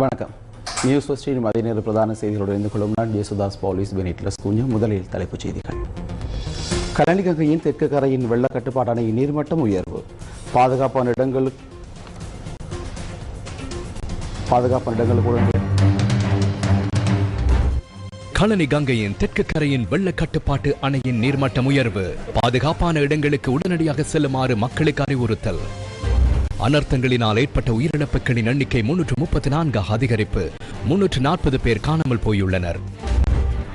வணக்கம். நியூஸ் ஃபஸ்டின் மதிய நேர பிரதான செய்திகளோடு இணைந்து கொள்ளும் நான் ஜேசுதாஸ் பவுலிஸ் பெனிட்லஸ் குஞ்சு. முதலில் தலைப்புச் செய்திகள். கடலிகங்கையின் தெற்கு கரையின் வெள்ள கட்டுப்பாட்டு அணையின் நீர்மட்டம் உயர்வு. பாதுகாப்பான இடங்கள் பாதுகாப்பான இடங்களுக்குடன் கழனி கங்கையின் தெற்கு கரையின் வெள்ள கட்டுப்பாட்டு அணையின் நீர்மட்டம் உயர்வு. பாதுகாப்பான இடங்களுக்கு உடனடியாக செல்லுமாறு மக்களுக்கு அறிவுறுத்தல். அனர்த்தங்களினால் ஏற்பட்ட உயிரிழப்புகளின் எண்ணிக்கை முன்னூற்று முப்பத்தி நான்காக அதிகரிப்பு. முன்னூற்று நாற்பது பேர் காணாமல் போயுள்ளனர்.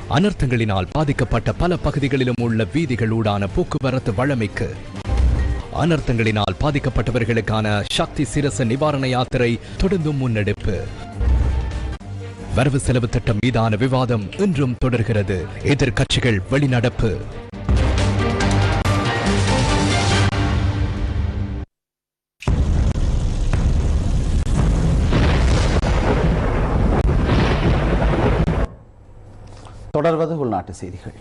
அனர்த்தங்களினால் பாதிக்கப்பட்ட பல பகுதிகளிலும் உள்ள வீதிகளூடான போக்குவரத்து வழமைக்கு. அனர்த்தங்களினால் பாதிக்கப்பட்டவர்களுக்கான சக்தி சிரச நிவாரண யாத்திரை தொடர்ந்தும் முன்னெடுப்பு. வரவு செலவு திட்டம் மீதான விவாதம் இன்றும் தொடர்கிறது. எதிர்க்கட்சிகள் வெளிநடப்பு. தொடர்வது உள்நாட்டு செய்திகள்.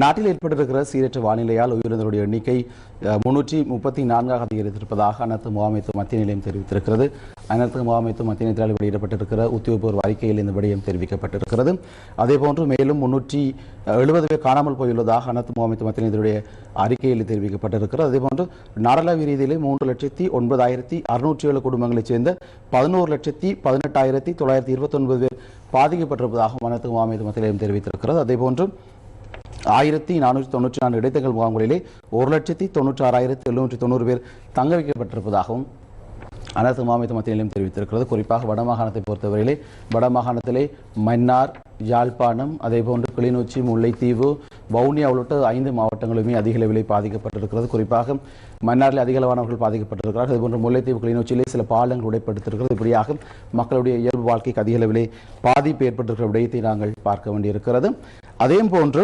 நாட்டில் ஏற்பட்டிருக்கிற சீரற்ற வானிலையால் உயிரிழந்தவருடைய எண்ணிக்கை முன்னூற்றி முப்பத்தி நான்காக அதிகரித்திருப்பதாக அனைத்து முகாமைத்துவ மத்திய நிலையம் தெரிவித்திருக்கிறது. அனைத்து முகாமைத்துவ மத்திய நிலையத்தால் வெளியிடப்பட்டிருக்கிற உத்தியோகபூர்வ அறிக்கையில் இந்த விடயம் தெரிவிக்கப்பட்டிருக்கிறது. அதேபோன்று மேலும் முன்னூற்றி எழுபது பேர் காணாமல் போயுள்ளதாக அனைத்து முகாமைத்துவ மத்திய நிலையத்துடைய அறிக்கையில் தெரிவிக்கப்பட்டிருக்கிறது. அதேபோன்று நாடளாவிய ரீதியிலே மூன்று லட்சத்தி ஒன்பதாயிரத்தி அறுநூற்றி ஏழு குடும்பங்களைச் சேர்ந்த பதினோரு லட்சத்தி பதினெட்டாயிரத்தி தொள்ளாயிரத்தி இருபத்தொன்பது பேர் பாதிக்கப்பட்டிருப்பதாகவும் அனைத்து முகாமைத்துவ மத்தியிலும் தெரிவித்திருக்கிறது. அதேபோன்று ஆயிரத்தி நானூற்றி தொண்ணூற்றி நான்கு இடைத்தங்கள் முகாம்களிலே ஒரு லட்சத்தி தொண்ணூற்றி ஆறாயிரத்தி எழுநூற்றி தொண்ணூறு பேர் தங்க வைக்கப்பட்டிருப்பதாகவும் அனைத்து மாநில மத்தியிலும் தெரிவித்திருக்கிறது. குறிப்பாக வடமாகாணத்தை பொறுத்தவரையிலே வடமாகாணத்திலே மன்னார் யாழ்ப்பாணம் அதேபோன்று கிளிநொச்சி முல்லைத்தீவு வவுனியா உள்ளிட்ட ஐந்து மாவட்டங்களுமே அதிக அளவிலே பாதிக்கப்பட்டிருக்கிறது. குறிப்பாக மன்னாரில் அதிக அளவானவர்கள் பாதிக்கப்பட்டிருக்கிறார்கள். அதேபோன்று முல்லைத்தீவு கிளிநொச்சியிலே சில பாலங்கள் உடைப்பட்டிருக்கிறது. இப்படியாக மக்களுடைய இயல்பு வாழ்க்கைக்கு அதிக அளவிலே பாதிப்பு ஏற்பட்டிருக்கிற விடயத்தை நாங்கள் பார்க்க வேண்டியிருக்கிறது. அதே போன்று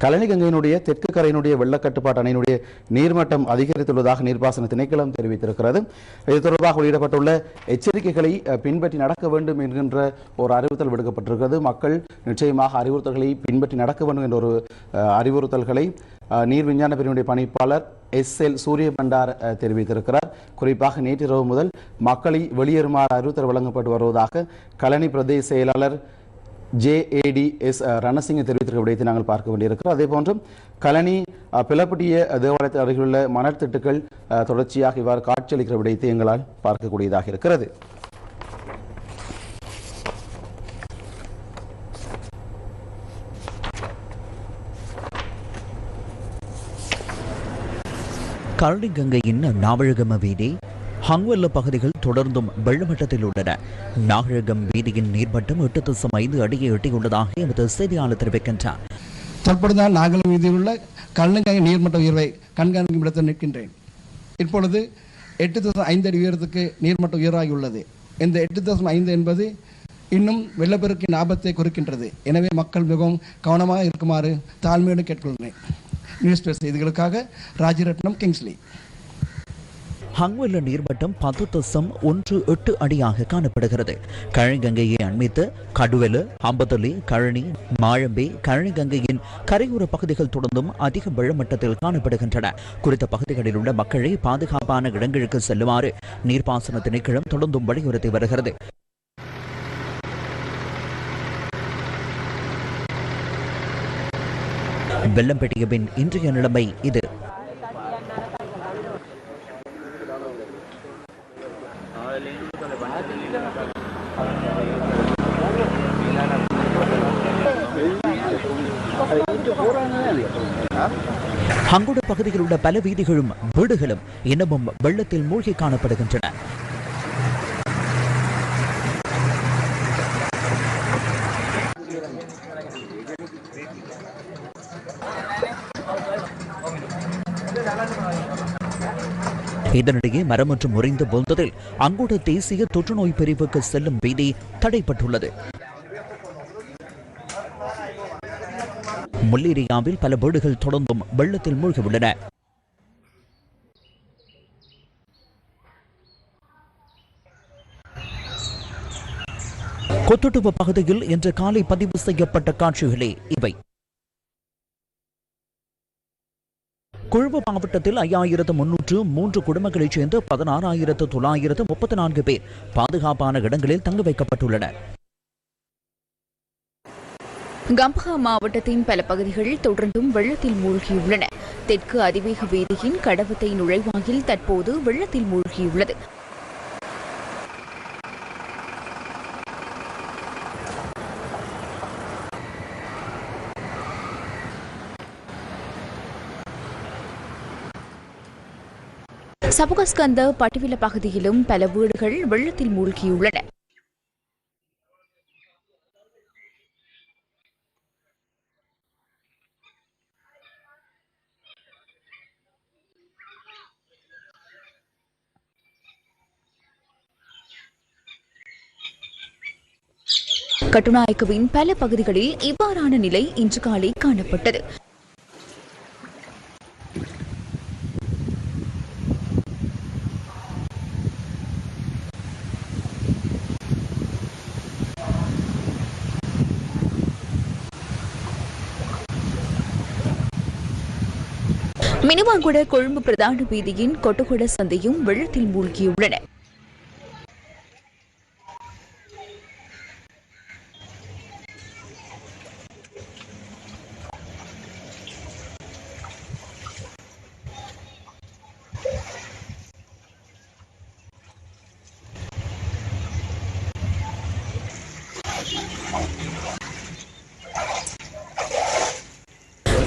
கழனி கங்கையினுடைய தெற்கு கரையினுடைய வெள்ளக்கட்டுப்பாட்டு அணையினுடைய நீர்மட்டம் அதிகரித்துள்ளதாக நீர்ப்பாசன திணைக்களம் தெரிவித்திருக்கிறது. இது தொடர்பாக வெளியிடப்பட்டுள்ள எச்சரிக்கைகளை பின்பற்றி நடக்க வேண்டும் என்கின்ற ஒரு அறிவுறுத்தல் விடுக்கப்பட்டிருக்கிறது. மக்கள் நிச்சயமாக அறிவுறுத்தல்களை பின்பற்றி நடக்க வேண்டும் என்ற ஒரு அறிவுறுத்தல்களை நீர் விஞ்ஞான பிரிவினுடைய பணிப்பாளர் எஸ் எல் சூரிய பண்டார் தெரிவித்திருக்கிறார். குறிப்பாக நேற்றிரவு முதல் மக்களை வெளியேறுமாறு அறிவுறுத்தல் வழங்கப்பட்டு வருவதாக கழனி பிரதேச செயலாளர் ஜேஏடிஎஸ் ரணசிங்க தெரிவித்திருக்க விடயத்தை நாங்கள் பார்க்க வேண்டியிருக்கிறோம். அதே போன்று கலனி பிளப்பட்டிய தேவாலயத்தில் அருகிலுள்ள மணற்திட்டுகள் தொடர்ச்சியாக இவ்வாறு காட்சியளிக்கிற விடயத்தை எங்களால் பார்க்கக்கூடியதாக இருக்கிறது. கரடி கங்கையின் நாவழகம வீதி ஹங்வெல்ல பகுதிகள் தொடர்ந்தும் வெள்ளமட்டத்தில் உள்ளன. நாகழகம் வீதியின் நீர்மட்டம் எட்டு தசம் ஐந்து அடியை எட்டியுள்ளதாக எமது செய்தியாளர் தெரிவிக்கின்றார். தற்பொழுது நான் நாகல் வீதியில் உள்ள கல்லங்கை நீர்மட்ட உயர்வை கண்காணிக்கும் இடத்தில் நிற்கின்றேன். இப்பொழுது எட்டு தசம் ஐந்து அடி உயரத்துக்கு நீர்மட்ட உயர்வாகியுள்ளது இந்த எட்டு தசம் ஐந்து என்பது இன்னும் வெள்ளப்பெருக்கின் ஆபத்தை குறிக்கின்றது. எனவே மக்கள் மிகவும் கவனமாக இருக்குமாறு தாழ்மையோடு கேட்டுக்கொள்கிறேன். நியூஸ் பேர் செய்திகளுக்காக ராஜரத்னம் கிங்ஸ்லி. ஹங்வெல்ல நீர்மட்டம் பத்து தசம் ஒன்று எட்டு அடியாக காணப்படுகிறது. கழங்கங்கையை அண்மித்து கடுவெலு அம்பதலி கழனி மாழம்பே கழங்கங்கையின் கரையோர பகுதிகள் தொடர்ந்தும் அதிக வெள்ளமட்டத்தில் காணப்படுகின்றன. குறித்த பகுதிகளில் உள்ள மக்களை பாதுகாப்பான இடங்களுக்கு செல்லுமாறு நீர்ப்பாசன திணைக்களம் தொடர்ந்தும் வலியுறுத்தி வருகிறது. வெள்ளம் பெட்டிய பின் இன்றைய நிலைமை இது. அங்குட பகுதியில் உள்ள பல வீதிகளும் வீடுகளும் இன்னமும் வெள்ளத்தில் மூழ்கி காணப்படுகின்றன. இதனிடையே மரம் ஒன்று முறிந்து விழுந்ததில் அங்குட தேசிய தொற்றுநோய் பிரிவுக்கு செல்லும் வீதி தடைப்பட்டுள்ளது முல்லேரியாவில் பல வீடுகள் தொடர்ந்தும் வெள்ளத்தில் மூழ்கியுள்ளன. கொத்துட்டுவ பகுதியில் இன்று காலை பதிவு செய்யப்பட்ட காட்சிகளே இவை. கொழும்பு மாவட்டத்தில் ஐயாயிரத்து முன்னூற்று மூன்று குடும்பங்களைச் சேர்ந்த பதினாறாயிரத்து தொள்ளாயிரத்து முப்பத்தி நான்கு பேர் பாதுகாப்பான இடங்களில் தங்க வைக்கப்பட்டுள்ளனர். கம்பஹா மாவட்டத்தின் பல பகுதிகள் தொடர்ந்தும் வெள்ளத்தில் மூழ்கியுள்ளன. தெற்கு அதிவேக வீதியின் கடவத்தை நுழைவாயில் தற்போது வெள்ளத்தில் மூழ்கியுள்ளது. சபுகஸ்கந்த பட்டுவில பகுதியிலும் பல வீடுகள் வெள்ளத்தில் மூழ்கியுள்ளன. கட்டுநாயக்கவின் பல பகுதிகளில் இவ்வாறான நிலை இன்று காலை காணப்பட்டது. மினுவாங்குட கொழும்பு பிரதான வீதியின் கொட்டுகொட சந்தையும் வெள்ளத்தில் மூழ்கியுள்ளன.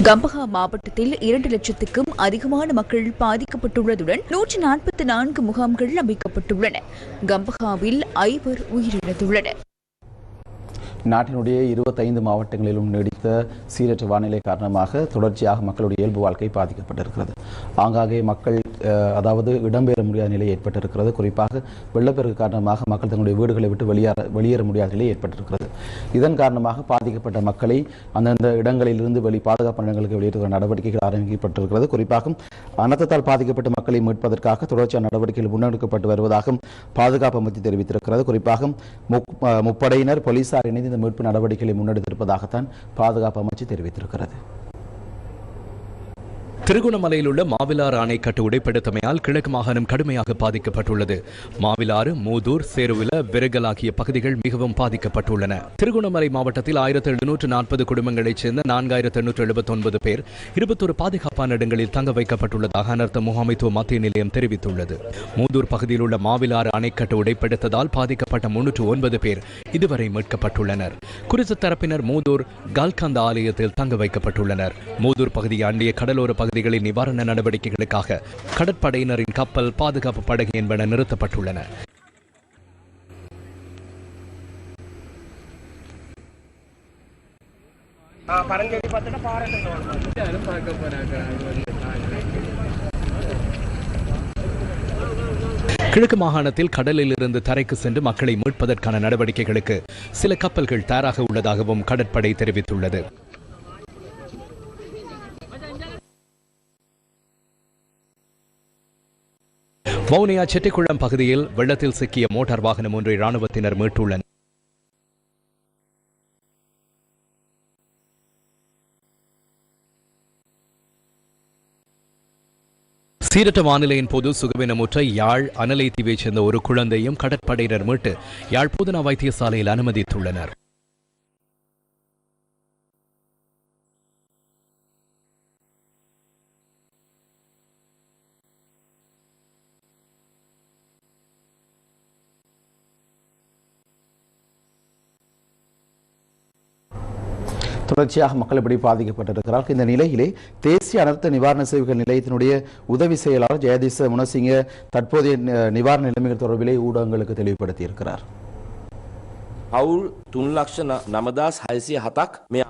கம்பஹா மாவட்டத்தில் இரண்டு லட்சத்துக்கும் அதிகமான மக்கள் பாதிக்கப்பட்டுள்ளதுடன் நூற்றி நாற்பத்தி நான்கு முகாம்கள் அமைக்கப்பட்டுள்ளன. கம்பஹாவில் ஐவர் உயிரிழந்துள்ளனர். நாட்டினுடைய இருபத்தைந்து மாவட்டங்களிலும் நீடித்த சீரற்ற வானிலை காரணமாக தொடர்ச்சியாக மக்களுடைய இயல்பு வாழ்க்கை பாதிக்கப்பட்டிருக்கிறது. ஆங்காங்கே மக்கள் அதாவது இடம்பெற முடியாத நிலை ஏற்பட்டிருக்கிறது. குறிப்பாக வெள்ளப்பெருக்கு காரணமாக மக்கள் தங்களுடைய வீடுகளை விட்டு வெளியேற வெளியேற முடியாத நிலை ஏற்பட்டிருக்கிறது. இதன் காரணமாக பாதிக்கப்பட்ட மக்களை அந்தந்த இடங்களிலிருந்து வெளி பாதுகாப்பு இடங்களுக்கு வெளியேற்றுகிற நடவடிக்கைகள் ஆரம்பிக்கப்பட்டிருக்கிறது. குறிப்பாக அனர்த்தத்தால் பாதிக்கப்பட்ட மக்களை மீட்பதற்காக தொடர்ச்சியான நடவடிக்கைகள் முன்னெடுக்கப்பட்டு வருவதாக பாதுகாப்பு அமைச்சு தெரிவித்திருக்கிறது. குறிப்பாக முப்- முப்படையினர் போலீசார் இணைந்து இந்த மீட்பு நடவடிக்கைகளை முன்னெடுத்திருப்பதாகத்தான் பாதுகாப்பு அமைச்சு தெரிவித்திருக்கிறது. திருகோணமலையில் உள்ள மாவிலாறு அணைக்கட்டு உடைப்படுத்தமையால் கிழக்கு மாகாணம் கடுமையாக பாதிக்கப்பட்டுள்ளது. மாவிலாறு மூதூர் சேருவில விரகல் ஆகிய பகுதிகள் மிகவும் பாதிக்கப்பட்டுள்ளன. திருகோணமலை மாவட்டத்தில் ஆயிரத்தி எழுநூற்று நாற்பது குடும்பங்களைச் சேர்ந்த நான்காயிரத்து எண்ணூற்று எழுபத்தி ஒன்பது பேர் இருபத்தொரு பாதுகாப்பான இடங்களில் தங்க வைக்கப்பட்டுள்ளதாக அனர்த்த முகாமைத்துவ மத்திய நிலையம் தெரிவித்துள்ளது. மூதூர் பகுதியில் உள்ள மாவிலாறு அணைக்கட்டு உடைப்படுத்ததால் பாதிக்கப்பட்ட முன்னூற்று ஒன்பது பேர் இதுவரை மீட்கப்பட்டுள்ளனர். குறித்த தரப்பினர் மூதூர் கால்கந்த ஆலயத்தில் தங்க வைக்கப்பட்டுள்ளனர். மூதூர் பகுதியை அண்டிய கடலோர பகுதி பகுதிகளில் நிவாரண நடவடிக்கைகளுக்காக கடற்படையினரின் கப்பல் பாதுகாப்பு படகு என்பன நிறுத்தப்பட்டுள்ளன. கிழக்கு மாகாணத்தில் கடலில் இருந்து தரைக்கு சென்று மக்களை மீட்பதற்கான நடவடிக்கைகளுக்கு சில கப்பல்கள் தயாராக உள்ளதாகவும் கடற்படை தெரிவித்துள்ளது. வவுனியா செட்டிக்குளம் பகுதியில் வெள்ளத்தில் சிக்கிய மோட்டார் வாகனம் ஒன்றை ராணுவத்தினர் மீட்டுள்ளனர். சீரட்ட வானிலையின் போது சுகவீனமுற்ற யாழ் அனலை தீவைச் சேர்ந்த ஒரு குழந்தையும் கடற்படையினர் மீட்டு யாழ் போதனா வைத்தியசாலையில் அனுமதித்துள்ளனர். தொடர்ச்சியாக மக்கள் இப்படி பாதிக்கப்பட்டிருக்கிறார்கள். இந்த நிலையிலே தேசிய அனர்த்த நிவாரண சேவைகள் நிலையத்தினுடைய உதவி செயலாளர் ஜெயதீச முனசிங்க தற்போதைய நிவாரண நிலைமைகள் தொடர்பிலே ஊடகங்களுக்கு தெளிவுபடுத்தியிருக்கிறார். How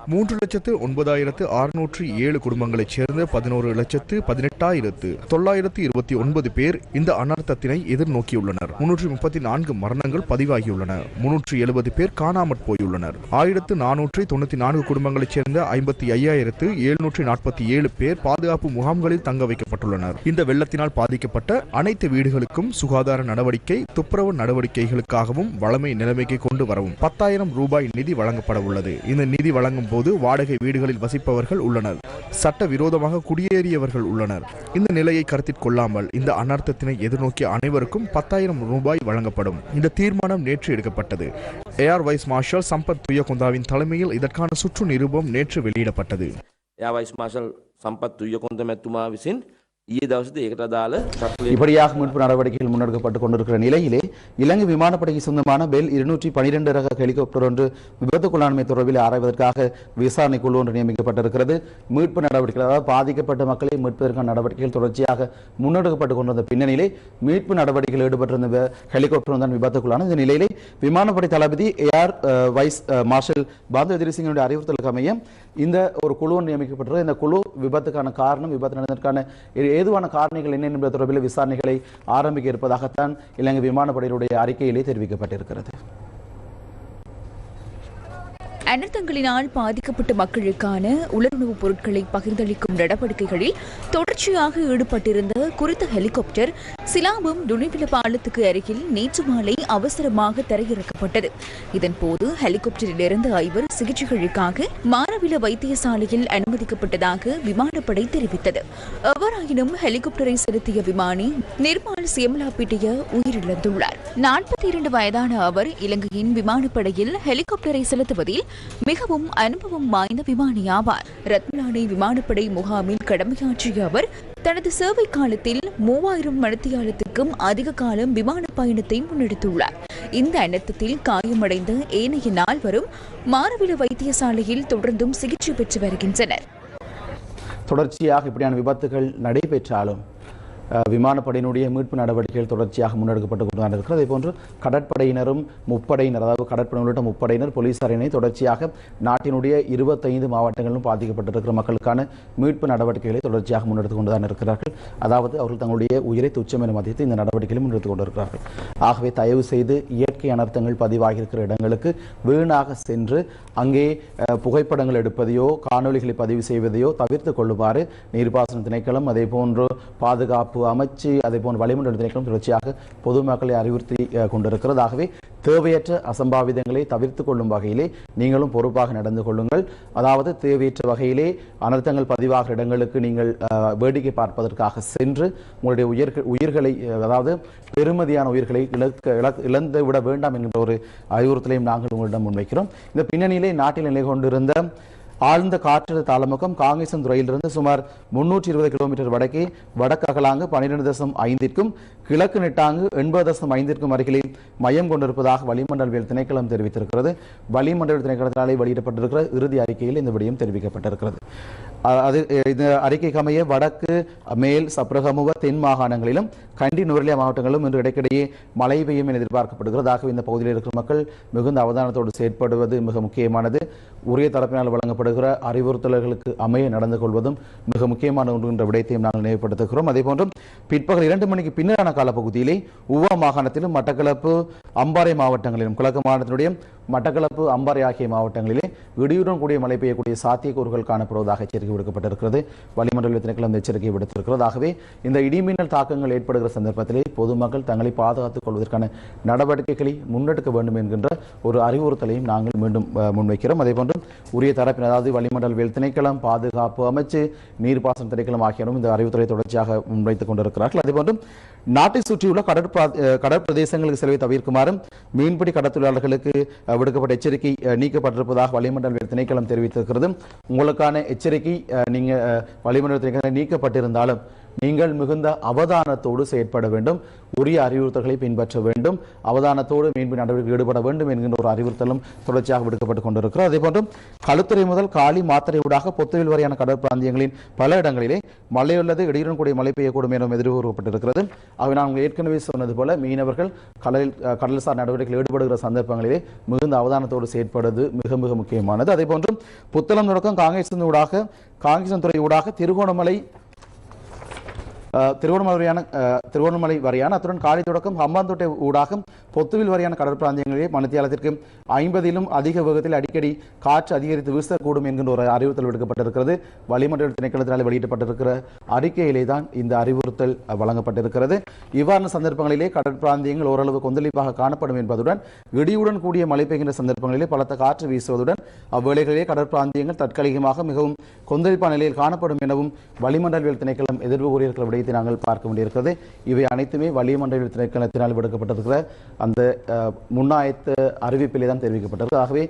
மூன்று லட்சத்து ஒன்பதாயிரத்து அறுநூற்று ஏழு குடும்பங்களைச் சேர்ந்த பதினோரு லட்சத்து பதினெட்டாயிரத்து தொள்ளாயிரத்து இருபத்தி ஒன்பது பேர் இந்த அனர்த்தத்தினை எதிர்நோக்கியுள்ளனர். முன்னூற்றி முப்பத்தி நான்கு மரணங்கள் பதிவாகியுள்ளன. முன்னூற்றி எழுபது பேர் காணாமற் போயுள்ளனர். ஆயிரத்து நானூற்றி தொண்ணூத்தி நான்கு குடும்பங்களைச் சேர்ந்த ஐம்பத்தி ஐயாயிரத்து எழுநூற்றி நாற்பத்தி ஏழு பேர் பாதுகாப்பு முகாம்களில் தங்க வைக்கப்பட்டுள்ளனர். இந்த வெள்ளத்தினால் பாதிக்கப்பட்ட அனைத்து வீடுகளுக்கும் சுகாதார நடவடிக்கை துப்புரவு நடவடிக்கைகளுக்காகவும் வளமை நிலைமைக்கு கொண்டு வரவும் பத்தாயிரம் ரூபாய் நிதி வழங்கப்பட உள்ளது. இந்த நிதி வழங்கும் போது வாடகை வீடுகளில் வசிப்பவர்கள் உள்ளனர். சட்ட விரோதமாக குடியேறியவர்கள் உள்ளனர். இந்த நிலையை கருத்தில் கொள்ளாமல் இந்த அனர்த்தத்தினை எதிர்நோக்கிய அனைவருக்கும் பத்தாயிரம் ரூபாய் வழங்கப்படும். இந்த தீர்மானம் நேற்று எடுக்கப்பட்டது. ஏஆர் வைஸ் மார்ஷல் சம்பத் துயகுந்தாவின் தலைமையில் இதற்கான சுற்று நிருபம் நேற்று வெளியிடப்பட்டது. ஏஆர் வைஸ் மார்ஷல் சம்பத் துயகுந்தமெத்துமாவின் இப்படியாக மீட்பு நடவடிக்கைகள் முன்னெடுக்கப்பட்டுக் கொண்டிருக்கிற நிலையிலே இலங்கை விமானப்படைக்கு சொந்தமான பெல் இருநூற்றி பனிரெண்டு ரக ஹெலிகாப்டர் ஒன்று விபத்துக்குள்ளாண்மை தொடர்பில் ஆராய்வதற்காக விசாரணை குழு ஒன்று நியமிக்கப்பட்டிருக்கிறது. மீட்பு நடவடிக்கைகள் அதாவது பாதிக்கப்பட்ட மக்களை மீட்பதற்கான நடவடிக்கைகள் தொடர்ச்சியாக முன்னெடுக்கப்பட்டுக் கொண்டிருந்த பின்னணியிலே மீட்பு நடவடிக்கையில் ஈடுபட்டிருந்த ஹெலிகாப்டர் தான் விபத்துக்குள்ளான இந்த நிலையிலே விமானப்படை தளபதி ஏஆர் வைஸ் மார்ஷல் பாந்து எதிரிசிங்கனுடைய அறிவுறுத்தலுக்கு அமையும் இந்த ஒரு குழு நியமிக்கப்பட்டது இந்த குழு விபத்துக்கான காரணம் விபத்து நடந்ததற்கான ஏதுவான காரணிகள் என்ன என்பது தொடர்பில் விசாரணைகளை ஆரம்பிக்க இருப்பதாகத்தான் இலங்கை விமானப்படையினுடைய அறிக்கையிலே தெரிவிக்கப்பட்டிருக்கிறது. அனர்த்தங்களினால் பாதிக்கப்பட்ட மக்களுக்கான உலருணவுப் பொருட்களை பகிர்ந்தளிக்கும் நடவடிக்கைகளில் தொடர்ச்சியாக ஈடுபட்டிருந்த குறித்த ஹெலிகாப்டர் சிலாபம் துணிவில பாலத்துக்கு அருகில் நேற்று மாலை அவசரமாக தரையிறக்கப்பட்டது. இதன்போது ஹெலிகாப்டரிலிருந்து ஐவர் சிகிச்சைகளுக்காக மாரவில வைத்தியசாலையில் அனுமதிக்கப்பட்டதாக விமானப்படை தெரிவித்தது. எவ்வாறாயினும் ஹெலிகாப்டரை செலுத்திய விமானி நிர்மால் சியமலாபிட்டிய உயிரிழந்துள்ளார். நாற்பத்தி இரண்டு வயதான அவர் இலங்கையின் விமானப்படையில் ஹெலிகாப்டரை செலுத்துவதில் மிகவும் அனுபவம் வாய்ந்த விமானி ஆவார் ரத்மலானை விமானப்படை முகாமில் கடமையாற்றிய அவர் தனது சேவை காலத்தில் மூவாயிரம் மணித்தியாலத்துக்கும் அதிக காலம் விமான பயணத்தை முன்னெடுத்துள்ளார். இந்த அனர்த்தத்தில் காயமடைந்த ஏனைய நால்வரும் மாரவில வைத்தியசாலையில் தொடர்ந்தும் சிகிச்சை பெற்று வருகின்றனர். தொடர்ச்சியாக இப்படியான விபத்துகள் நடைபெற்றாலும் விமானப்படையினுடைய மீட்பு நடவடிக்கைகள் தொடர்ச்சியாக முன்னெடுக்கப்பட்டு கொண்டு இருக்கிறது அதே போன்று கடற்படையினரும் முப்படையினர் அதாவது கடற்படை உள்ளிட்ட முப்படையினர் போலீசாரினை தொடர்ச்சியாக நாட்டினுடைய இருபத்தைந்து மாவட்டங்களிலும் பாதிக்கப்பட்டிருக்கிற மக்களுக்கான மீட்பு நடவடிக்கைகளை தொடர்ச்சியாக முன்னெடுத்து கொண்டு தான் இருக்கிறார்கள். அதாவது அவர்கள் தங்களுடைய உயிரை துச்சம் என மதித்து இந்த நடவடிக்கைகளை முன்னெடுத்து கொண்டிருக்கிறார்கள். ஆகவே தயவு செய்து இயற்கை அனர்த்தங்கள் பதிவாகியிருக்கிற இடங்களுக்கு வீணாக சென்று அங்கே புகைப்படங்கள் எடுப்பதையோ காணொளிகளை பதிவு செய்வதையோ தவிர்த்து கொள்ளுமாறு நீர்ப்பாசன திணைக்களம் அதே போன்று பாதுகாப்பு அமைச்சு அதே போன்ற வளிமண்டல திணைக்களும் தொடர்ச்சியாக பொதுமக்களை அறிவுறுத்தி கொண்டிருக்கிறதாகவே கொண்டிருக்கிறது. ஆகவே தேவையற்ற அசம்பாவிதங்களை தவிர்த்து கொள்ளும் வகையிலே நீங்களும் பொறுப்பாக நடந்து கொள்ளுங்கள். அதாவது தேவையற்ற வகையிலே அனர்த்தங்கள் பதிவாகிற இடங்களுக்கு நீங்கள் வேடிக்கை பார்ப்பதற்காக சென்று உங்களுடைய உயிர் உயிர்களை அதாவது பெருமதியான உயிர்களை இழக்க இழக்க இழந்து விட வேண்டாம் என்கின்ற ஒரு அறிவுறுத்தலையும் நாங்கள் உங்களிடம் முன்வைக்கிறோம். இந்த பின்னணியிலே நாட்டில் நிலை கொண்டிருந்த ஆழ்ந்த காற்றழுத்த தாளமுகம் காங்கேசன் துறையிலிருந்து சுமார் முன்னூற்றி இருபது கிலோமீட்டர் வடக்கே வடக்கு அகலாங்கு பன்னிரெண்டு தசம் ஐந்திற்கும் கிழக்கு நெட்டாங்கு எண்பது தசம் ஐந்திற்கும் அருகிலே மையம் கொண்டிருப்பதாக வளிமண்டலவியல் திணைக்களம் தெரிவித்திருக்கிறது. வளிமண்டல திணைக்களத்தினாலே வெளியிடப்பட்டிருக்கிற இறுதி அறிக்கையில் இந்த விடயம் தெரிவிக்கப்பட்டிருக்கிறது. அது இந்த அறிக்கைக்கு அமைய வடக்கு மேல் சப்ரகமுவ தென் மாகாணங்களிலும் கண்டி நுரலியா மாவட்டங்களிலும் இன்று இடைக்கிடையே மழை பெய்யும் என எதிர்பார்க்கப்படுகிறது. ஆகவே இந்த பகுதியில் இருக்கிற மக்கள் மிகுந்த அவதானத்தோடு செயற்படுவது மிக முக்கியமானது. உரிய தரப்பினால் வழங்கப்படுகிற அறிவுறுத்தல்களுக்கு அமைய நடந்து கொள்வதும் மிக முக்கியமான ஒன்று என்ற விடயத்தையும் நாங்கள் நினைவுபடுத்துகிறோம். அதேபோன்று பிற்பகல் இரண்டு மணிக்கு பின்னரான காலப்பகுதியிலே உவா மாகாணத்திலும் மட்டக்களப்பு அம்பாறை மாவட்டங்களிலும் கிழக்கு மாவட்டத்தினுடைய மட்டக்களப்பு அம்பாறை ஆகிய மாவட்டங்களிலே இடியுடன் கூடிய மழை பெய்யக்கூடிய சாத்தியக்கூறுகள் காணப்படுவதாக எச்சரிக்கை விடுக்கப்பட்டிருக்கிறது. வளிமண்டல திணைக்களம் இந்த எச்சரிக்கை விடுத்திருக்கிறது. ஆகவே இந்த இடிமின்னல் தாக்கங்கள் ஏற்படுகிற சந்தர்ப்பத்திலே பொதுமக்கள் தங்களை பாதுகாத்துக் கொள்வதற்கான நடவடிக்கைகளை முன்னெடுக்க வேண்டும் என்கின்ற ஒரு அறிவுறுத்தலையும் நாங்கள் மீண்டும் முன்வைக்கிறோம். அதேபோன்று உரிய தரப்பின் அதாவது வளிமண்டலவியல் திணைக்களம் பாதுகாப்பு அமைச்சு நீர்ப்பாசன திணைக்களம் ஆகியோரும் இந்த அறிவுறுத்தலை தொடர்ச்சியாக முன்வைத்துக் கொண்டிருக்கிறார்கள். அதேபோன்று நாட்டை சுற்றியுள்ள கடற்பா கடற்பிரதேசங்களுக்கு செலவை தவிர்க்குமாறும் மீன்பிடி கடற்தொழிலாளர்களுக்கு விடுக்கப்பட்ட எச்சரிக்கை நீக்கப்பட்டிருப்பதாக வளிமண்டல திணைக்களம் தெரிவித்திருக்கிறது. உங்களுக்கான எச்சரிக்கை நீங்கள் நீங்க வளிமண்டல திணைக்களம் நீக்கப்பட்டிருந்தாலும் நீங்கள் மிகுந்த அவதானத்தோடு செயற்பட வேண்டும். உரிய அறிவுறுத்தல்களை பின்பற்ற வேண்டும். அவதானத்தோடு மீன்பிடி நடவடிக்கை ஈடுபட வேண்டும் என்கின்ற ஒரு அறிவுறுத்தலும் தொடர்ச்சியாக விடுக்கப்பட்டுக் கொண்டிருக்கிறது. அதேபோன்று களுத்துறை முதல் காலி மாத்திரை ஊடாக பொத்துவில் வரையான கடற்பிராந்தியங்களின் பல இடங்களிலே மழை உள்ளது இடியுடன் கூடிய மழை பெய்யக்கூடும் எனவும் எதிர்பார்க்கப்பட்டிருக்கிறது அவை நான் ஏற்கனவே சொன்னது போல மீனவர்கள் கடலில் கடல்சார் நடவடிக்கையில் ஈடுபடுகிற சந்தர்ப்பங்களிலே மிகுந்த அவதானத்தோடு செயற்படுவது மிக மிக முக்கியமானது. அதேபோன்று புத்தளம் தொடக்கம் காங்கேசன் ஊடாக காங்கேசன் துறை ஊடாக திருகோணமலை திருவண்ணாமலை வரையான திருவண்ணாமலை வரையான அத்துடன் காலை தொடக்கம் ஹம்பாந்தோட்டை ஊடாகம் பொத்துவில் வரையான கடற்பிராந்தியங்களிலே மணித்தியாலத்திற்கு ஐம்பதிலும் அதிக வேகத்தில் அடிக்கடி காற்று அதிகரித்து வீசக்கூடும் என்கின்ற ஒரு அறிவுறுத்தல் விடுக்கப்பட்டிருக்கிறது. வளிமண்டல திணைக்களத்தினால் வெளியிடப்பட்டிருக்கிற அறிக்கையிலே தான் இந்த அறிவுறுத்தல் வழங்கப்பட்டிருக்கிறது. இவ்வாறான சந்தர்ப்பங்களிலே கடற்பிராந்தியங்கள் ஓரளவு கொந்தளிப்பாக காணப்படும் என்பதுடன் இடியுடன் கூடிய மழை பெய்கின்ற சந்தர்ப்பங்களிலே பலத்த காற்று வீசுவதுடன் அவ்வேளைகளிலே கடற்பிராந்தியங்கள் தற்காலிகமாக மிகவும் கொந்தளிப்பான நிலையில் காணப்படும் எனவும் வளிமண்டலவியல் திணைக்களம் எதிர்வு கூறியிருக்கிற விடயத்தை நாங்கள் பார்க்க வேண்டியிருக்கிறது. இவை அனைத்துமே வளிமண்டல திணைக்களத்தினால் விடுக்கப்பட்டிருக்கிற அந்த முன்னாயத்த அறிவிப்பிலே தான் தெரிவிக்கப்பட்டது ஆகவே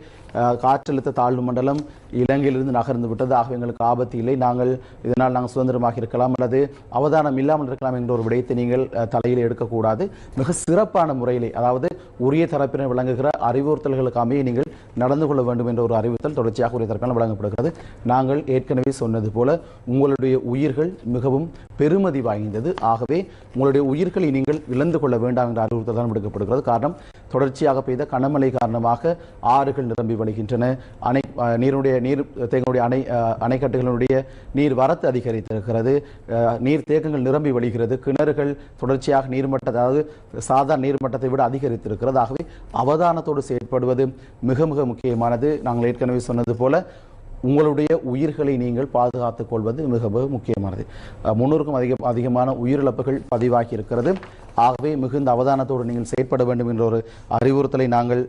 காற்றழுத்த தாழ்வு மண்டலம் இலங்கையிலிருந்து நகர்ந்து விட்டது. ஆகவே எங்களுக்கு ஆபத்து இல்லை. நாங்கள் இதனால் நாங்கள் சுதந்திரமாக இருக்கலாம். அல்லது அவதானம் இல்லாமல் இருக்கலாம் என்ற ஒரு விடயத்தை நீங்கள் தலையில் எடுக்கக்கூடாது. மிக சிறப்பான முறையிலே அதாவது உரிய தரப்பினர் விளங்குகிற அறிவுறுத்தல்களுக்கு அமைய நீங்கள் நடந்து கொள்ள வேண்டும் என்ற ஒரு அறிவுறுத்தல் தொடர்ச்சியாக உரிய தரப்பினால் வழங்கப்படுகிறது. நாங்கள் ஏற்கனவே சொன்னது போல உங்களுடைய உயிர்கள் மிகவும் பெருமதி வாய்ந்தது. ஆகவே உங்களுடைய உயிர்களை நீங்கள் இழந்து கொள்ள வேண்டாம் என்ற அறிவுறுத்தல் தான் விடுக்கப்படுகிறது. காரணம் தொடர்ச்சியாக பெய்த கனமழை காரணமாக ஆறுகள் நிரம்பி வழிகின்றன. அணை நீருடைய நீர் தேங்களுடைய அணை அணைக்கட்டுகளுடைய நீர் வரத்து அதிகரித்திருக்கிறது. நீர் தேக்கங்கள் நிரம்பி வழிகிறது. கிணறுகள் தொடர்ச்சியாக நீர்மட்ட அதாவது சாதாரண நீர்மட்டத்தை விட அதிகரித்திருக்கிறது. ஆகவே அவதானத்தோடு செயற்படுவது மிக மிக முக்கியமானது. நாங்கள் ஏற்கனவே சொன்னது போல உங்களுடைய உயிர்களை நீங்கள் பாதுகாத்துக் கொள்வது மிக மிக முக்கியமானது. முன்னூறுக்கும் அதிக அதிகமான உயிரிழப்புகள் பதிவாகி இருக்கிறது. ஆகவே மிகுந்த அவதானத்தோடு நீங்கள் செயற்பட வேண்டும் என்ற ஒரு அறிவுறுத்தலை நாங்கள்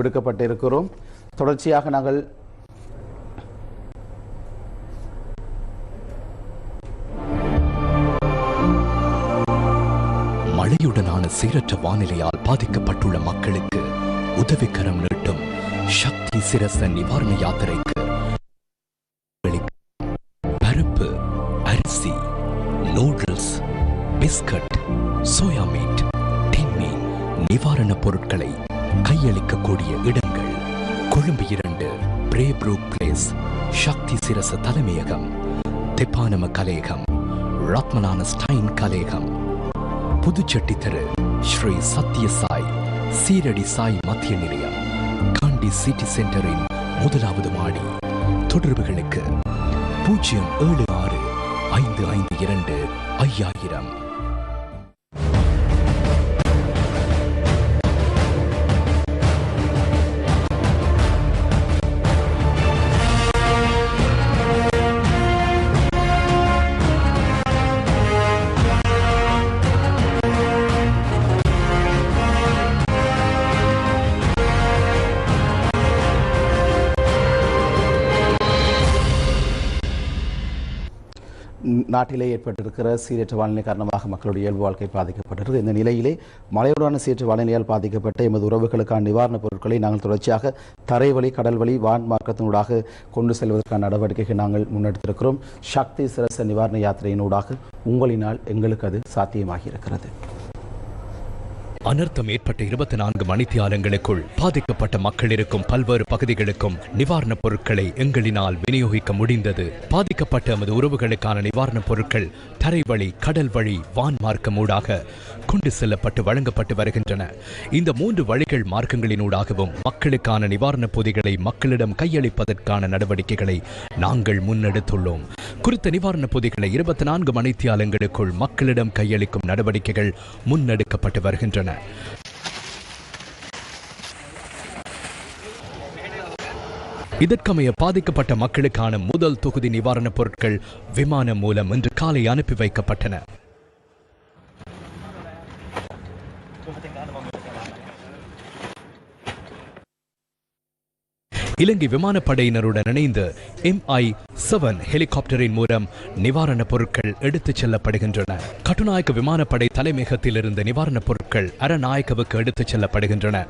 விடுக்கப்பட்டிருக்கிறோம். தொடர்ச்சியாக நாங்கள் மழையுடனான சீரற்ற வானிலையால் பாதிக்கப்பட்டுள்ள மக்களுக்கு உதவிக்கரம் நீட்டும் சக்தி சிரச நிவாரண யாத்திரை நூடுல்ஸ் பிஸ்கட் சோயா மீட் டின்னி நிவாரணப் பொருட்களை கையளிக்கக்கூடிய இடங்கள். கொழும்பு இரண்டு பிரேப்ரூக் பிளேஸ் சக்தி சிரச தலைமையகம் தெப்பானம கலேகம் ரத்மலான ஸ்டைன் கலேகம் புதுச்சட்டி தெரு ஸ்ரீ சத்ய சாய் சீரடி சாய் மத்திய நிலையம். காண்டி சிட்டி சென்டரின் முதலாவது மாடி. தொடர்புகளுக்கு பூஜ்ஜியம் ஏழு ஐந்து ஐந்து இரண்டு ஐயாயிரம். நாட்டிலே ஏற்பட்டிருக்கிற சீரற்ற வானிலை காரணமாக மக்களுடைய இயல்பு வாழ்க்கை பாதிக்கப்பட்டிருக்கு இந்த நிலையிலே மழையுடான சீரற்ற வானிலையால் பாதிக்கப்பட்ட எமது உறவுகளுக்கான நிவாரணப் பொருட்களை நாங்கள் தொடர்ச்சியாக தரைவழி கடல்வழி வான் மார்க்கத்தினூடாக கொண்டு செல்வதற்கான நடவடிக்கைகளை நாங்கள் முன்னெடுத்திருக்கிறோம். சக்தி சிரச நிவாரண யாத்திரையினூடாக உங்களினால் எங்களுக்கு அது சாத்தியமாகி இருக்கிறது அனர்த்தம் ஏற்பட்ட இருபத்தி நான்கு மணித்தியாலங்களுக்குள் பாதிக்கப்பட்ட மக்கள் இருக்கும் பல்வேறு பகுதிகளுக்கும் நிவாரணப் பொருட்களை எங்களினால் விநியோகிக்க முடிந்தது. பாதிக்கப்பட்ட எமது உறவுகளுக்கான நிவாரணப் பொருட்கள் தரைவழி கடல் வழி வான் மார்க்கம் ஊடாக கொண்டு செல்லப்பட்டு வழங்கப்பட்டு வருகின்றன. இந்த மூன்று வழிகள் மார்க்கங்களினூடாகவும் மக்களுக்கான நிவாரணப் பொதிகளை மக்களிடம் கையளிப்பதற்கான நடவடிக்கைகளை நாங்கள் முன்னெடுத்துள்ளோம். குறித்த நிவாரணப் பொதிகளை இருபத்தி நான்கு மணித்தியாலங்களுக்குள் மக்களிடம் கையளிக்கும் நடவடிக்கைகள் முன்னெடுக்கப்பட்டு வருகின்றன. இதற்கமைய பாதிக்கப்பட்ட மக்களுக்கான முதல் தொகுதி நிவாரணப் பொருட்கள் விமானம் மூலம் இன்று காலை அனுப்பி வைக்கப்பட்டன. இலங்கை விமானப்படையினருடன் இணைந்து எம்ஐ செவன் ஹெலிகாப்டரின் மூலம் நிவாரணப் பொருட்கள் எடுத்துச் செல்லப்படுகின்றன. கட்டுநாயக்க விமானப்படை தலைமையகத்திலிருந்து நிவாரணப் பொருட்கள் அரநாயக்கவுக்கு எடுத்துச் செல்லப்படுகின்றன.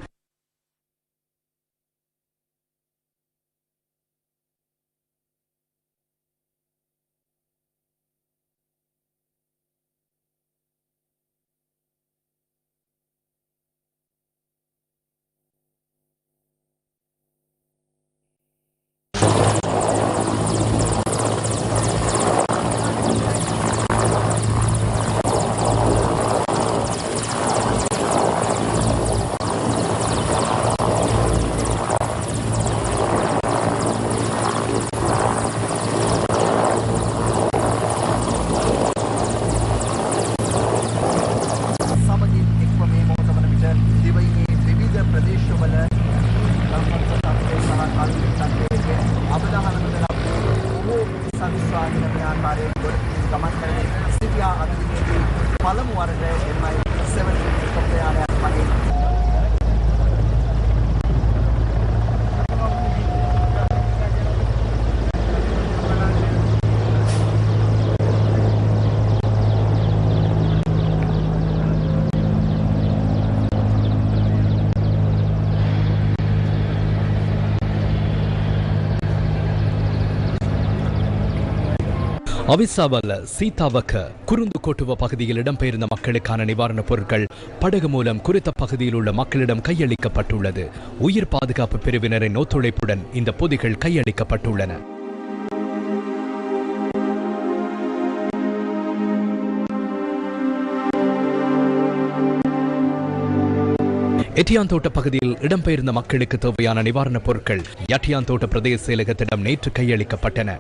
அவிசாவல்ல சீதாவக்க குருந்து கோட்டுவ பகுதியில் இடம்பெயர்ந்த மக்களுக்கான நிவாரணப் பொருட்கள் படகு மூலம் குறித்த பகுதியில் உள்ள மக்களிடம் கையளிக்கப்பட்டுள்ளது. உயிர் பாதுகாப்பு பிரிவினரின் ஒத்துழைப்புடன் இந்த பொதிகள் கையளிக்கப்பட்டுள்ளன. எட்டியாந்தோட்ட பகுதியில் இடம்பெயர்ந்த மக்களுக்கு தேவையான நிவாரணப் பொருட்கள் யட்டியாந்தோட்ட பிரதேச செயலகத்திடம் நேற்று கையளிக்கப்பட்டன.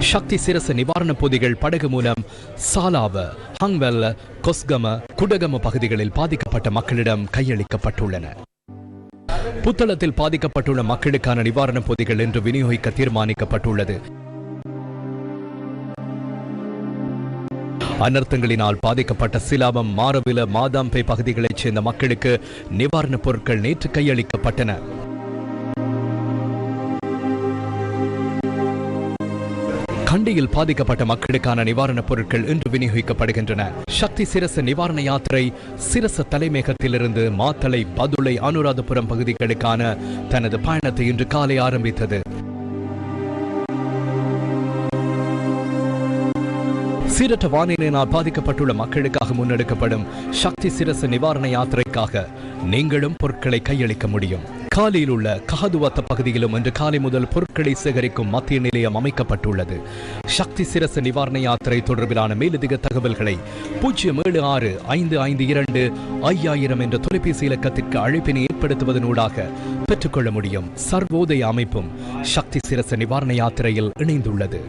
சக்தி சிரச நிவாரணப் பொதிகள் படகு மூலம் சாலாவ ஹங்வெல்ல கொஸ்கம குடகம பகுதிகளில் பாதிக்கப்பட்ட மக்களிடம் கையளிக்கப்பட்டுள்ளன. புத்தளத்தில் பாதிக்கப்பட்டுள்ள மக்களுக்கான நிவாரணப் பொதிகள் என்று விநியோகிக்க தீர்மானிக்கப்பட்டுள்ளது. அனர்த்தங்களினால் பாதிக்கப்பட்ட சிலாபம் மாரவில மாதாம்பே பகுதிகளைச் சேர்ந்த மக்களுக்கு நிவாரணப் பொருட்கள் நேற்று கையளிக்கப்பட்டன. கண்டியில் பாதிக்கப்பட்ட மக்களுக்கான நிவாரணப் பொருட்கள் இன்று விநியோகிக்கப்படுகின்றன. சக்தி சிரச நிவாரண யாத்திரை சிரச தலைமையகத்திலிருந்து மாத்தளை பதுளை அனுராதபுரம் பகுதிகளுக்கான தனது பயணத்தை இன்று காலை ஆரம்பித்தது. சீரற்ற வானிலையினால் பாதிக்கப்பட்டுள்ள மக்களுக்காக முன்னெடுக்கப்படும் சக்தி சிரச நிவாரண யாத்திரைக்காக நீங்களும் பொருட்களை கையளிக்க முடியும். காலியில் உள்ள கஹதுவத்த பகுதியிலும் இன்று காலை முதல் பொருட்களை சேகரிக்கும் மத்திய நிலையம் அமைக்கப்பட்டுள்ளது. சக்தி சிரச நிவாரண யாத்திரை தொடர்பிலான மேலதிக தகவல்களை பூஜ்ஜியம் ஏழு ஆறு ஐந்து ஐந்து இரண்டு ஐயாயிரம் என்ற தொலைபேசி இலக்கத்திற்கு அழைப்பினை ஏற்படுத்துவதனூடாக பெற்றுக்கொள்ள முடியும். சர்வோதய அமைப்பும் சக்தி சிரச நிவாரண யாத்திரையில் இணைந்துள்ளது.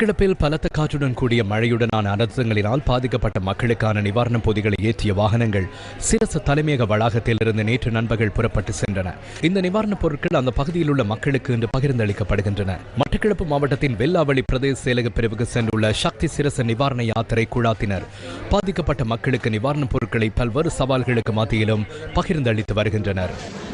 மட்டக்களப்பில் பலத்த காற்றுடன் கூடிய மழையுடனான அனர்த்தங்களினால் பாதிக்கப்பட்ட மக்களுக்கான நிவாரணப் பொதிகளை ஏற்றிய வாகனங்கள் சிரச தலைமையக வளாகத்திலிருந்து நேற்று நண்பர்கள் புறப்பட்டு சென்றன. இந்த நிவாரணப் பொருட்கள் அந்த பகுதியில் உள்ள மக்களுக்கு இன்று பகிர்ந்தளிக்கப்படுகின்றன. மட்டக்கிழப்பு மாவட்டத்தின் வெல்லாவளி பிரதேச செயலக பிரிவுக்கு சென்றுள்ள சக்தி சிரச நிவாரண யாத்திரை குழாத்தினர் பாதிக்கப்பட்ட மக்களுக்கு நிவாரணப் பொருட்களை பல்வேறு சவால்களுக்கு மத்தியிலும் பகிர்ந்தளித்து வருகின்றனர்.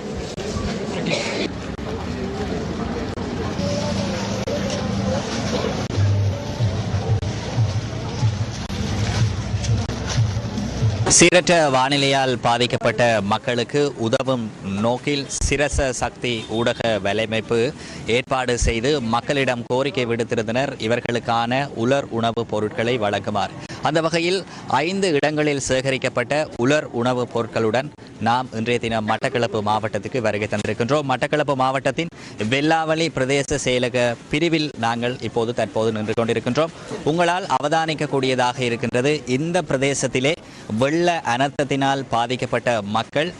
சீரற்ற வானிலையால் பாதிக்கப்பட்ட மக்களுக்கு உதவும் நோக்கில் சிரச சக்தி ஊடக வலையமைப்பு ஏற்பாடு செய்து மக்களிடம் கோரிக்கை விடுத்திருந்தனர். இவர்களுக்கான உலர் உணவுப் பொருட்களை வழங்குமாறு அந்த வகையில் ஐந்து இடங்களில் சேகரிக்கப்பட்ட உலர் உணவுப் பொருட்களுடன் நாம் இன்றைய தினம் மட்டக்களப்பு மாவட்டத்துக்கு வருகை தந்திருக்கின்றோம். மட்டக்களப்பு மாவட்டத்தின் வெள்ளாவளி பிரதேச செயலக பிரிவில் நாங்கள் இப்போது தற்போது நின்று கொண்டிருக்கின்றோம். உங்களால் அவதானிக்கக்கூடியதாக இருக்கின்றது. இந்த பிரதேசத்திலே வெள்ள அனர்த்தத்தினால் பாதிக்கப்பட்ட மக்கள்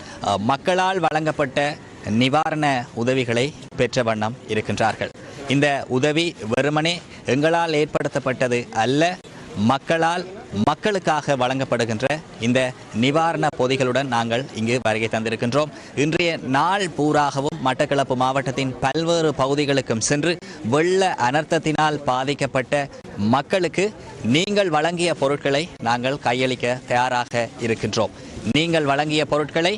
மக்களால் வழங்கப்பட்ட நிவாரண உதவிகளை பெற்ற வண்ணம் இருக்கின்றார்கள். இந்த உதவி வெறுமனே எங்களால் ஏற்படுத்தப்பட்டது அல்ல. மக்களால் மக்களுக்காக வழங்கப்படுகின்ற இந்த நிவாரண பொதிகளுடன் நாங்கள் இங்கு வருகை தந்திருக்கின்றோம். இன்றைய நாள் பூராகவும் மட்டக்களப்பு மாவட்டத்தின் பல்வேறு பகுதிகளுக்கும் சென்று வெள்ள அனர்த்தத்தினால் பாதிக்கப்பட்ட மக்களுக்கு நீங்கள் வழங்கிய பொருட்களை நாங்கள் கையளிக்க தயாராக இருக்கின்றோம். நீங்கள் வழங்கிய பொருட்களை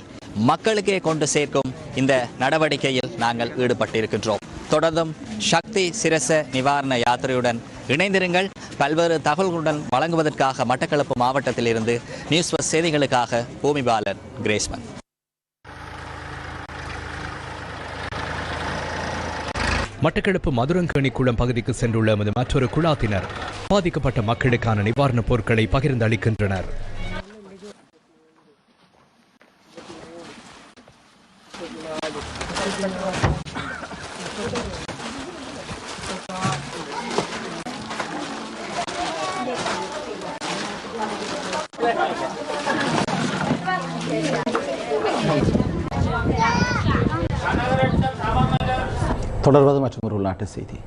மக்களுக்கே கொண்டு சேர்க்கும் இந்த நடவடிக்கையில் நாங்கள் ஈடுபட்டிருக்கின்றோம். தொடர்ந்தும் சக்தி சிரச நிவாரண யாத்திரையுடன் இணைந்திருங்கள். பல்வேறு தகவல்களுடன் வழங்குவதற்காக மட்டக்களப்பு மாவட்டத்திலிருந்து நியூஸ் பஸ் செய்திகளுக்காக பூமிபாலன் கிரேஸ்மன். மட்டக்களப்பு மதுரங்கேணிக்குளம் பகுதிக்கு சென்றுள்ள மற்றொரு குழாத்தினர் பாதிக்கப்பட்ட மக்களுக்கான நிவாரணப் பொருட்களை பகிர்ந்து தொடர்வது மற்றும் ஒரு உள்நாட்டு செய்தி.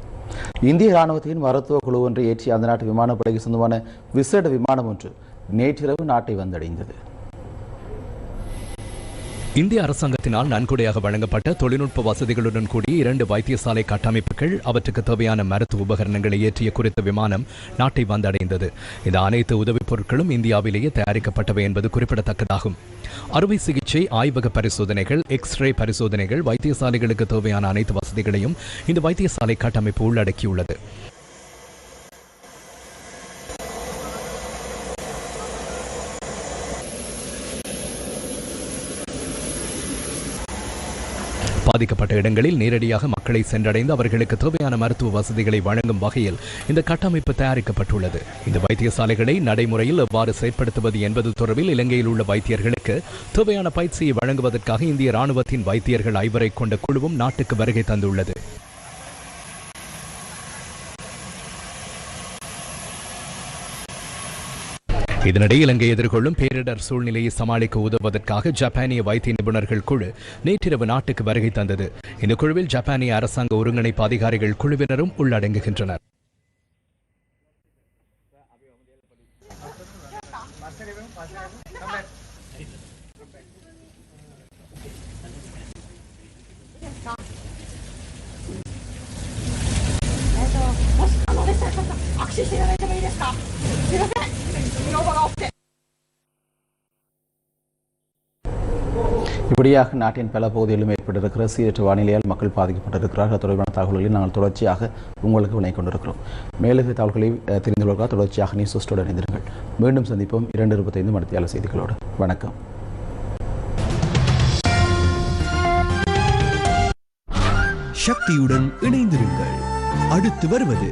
இந்திய ராணுவத்தின் மருத்துவ குழு ஒன்று ஏற்றி அந்த நாட்டு விமானப்படைக்கு சொந்தமான விசேட விமானம் ஒன்று நேற்றிரவு நாட்டை வந்தடைந்தது. இந்திய அரசாங்கத்தினால் நன்கொடையாக வழங்கப்பட்ட தொழில்நுட்ப வசதிகளுடன் கூடிய இரண்டு வைத்தியசாலை கட்டமைப்புகள் அவற்றுக்கு தேவையான மருத்துவ உபகரணங்களை ஏற்றிய குறித்த விமானம் நாட்டை வந்தடைந்தது. இந்த அனைத்து உதவிப் பொருட்களும் இந்தியாவிலேயே தயாரிக்கப்பட்டவை என்பது குறிப்பிடத்தக்கதாகும். அறுவை சிகிச்சை ஆய்வக பரிசோதனைகள் எக்ஸ்ரே பரிசோதனைகள் வைத்தியசாலைகளுக்கு தேவையான அனைத்து வசதிகளையும் இந்த வைத்தியசாலை கட்டமைப்பு உள்ளடக்கியுள்ளது. பாதிக்கப்பட்ட இடங்களில் நேரடியாக மக்களை சென்றடைந்து அவர்களுக்கு தேவையான மருத்துவ வசதிகளை வழங்கும் வகையில் இந்த கட்டமைப்பு தயாரிக்கப்பட்டுள்ளது. இந்த வைத்தியசாலைகளை நடைமுறையில் எவ்வாறு செயற்படுத்துவது என்பது தொடர்பில் இலங்கையில் உள்ள வைத்தியர்களுக்கு தேவையான பயிற்சியை வழங்குவதற்காக இந்திய ராணுவத்தின் வைத்தியர்கள் ஐவரை கொண்ட குழுவும் நாட்டுக்கு வருகை தந்துள்ளது. இதனிடையே இலங்கை எதிர்கொள்ளும் பேரிடர் சூழ்நிலையை சமாளிக்க உதவுவதற்காக ஜப்பானிய வைத்திய நிபுணர்கள் குழு நேற்றிரவு நாட்டுக்கு வருகை தந்தது. இந்த குழுவில் ஜப்பானிய அரசாங்க ஒருங்கிணைப்பு அதிகாரிகள் குழுவினரும் உள்ளடங்குகின்றனர். இப்படியாக நாட்டின் பல பகுதிகளிலும் ஏற்பட்டிருக்கிற சீரற்ற வானிலையால் மக்கள் பாதிக்கப்பட்டிருக்கிறார்கள். அது தொடர்பான தகவல்களை நாங்கள் தொடர்ச்சியாக உங்களுக்கு வினை கொண்டிருக்கிறோம். மேலதிக தகவல்களை அஹ், தெரிந்து கொள்வதற்காக தொடர்ச்சியாக நியூஸோடு இணைந்திருங்கள். மீண்டும் சந்திப்போம் இரண்டு இருபத்தைந்து மணித்தியால செய்திகளோடு. வணக்கம். சக்தியுடன் இணைந்திருங்கள். அடுத்து வருவது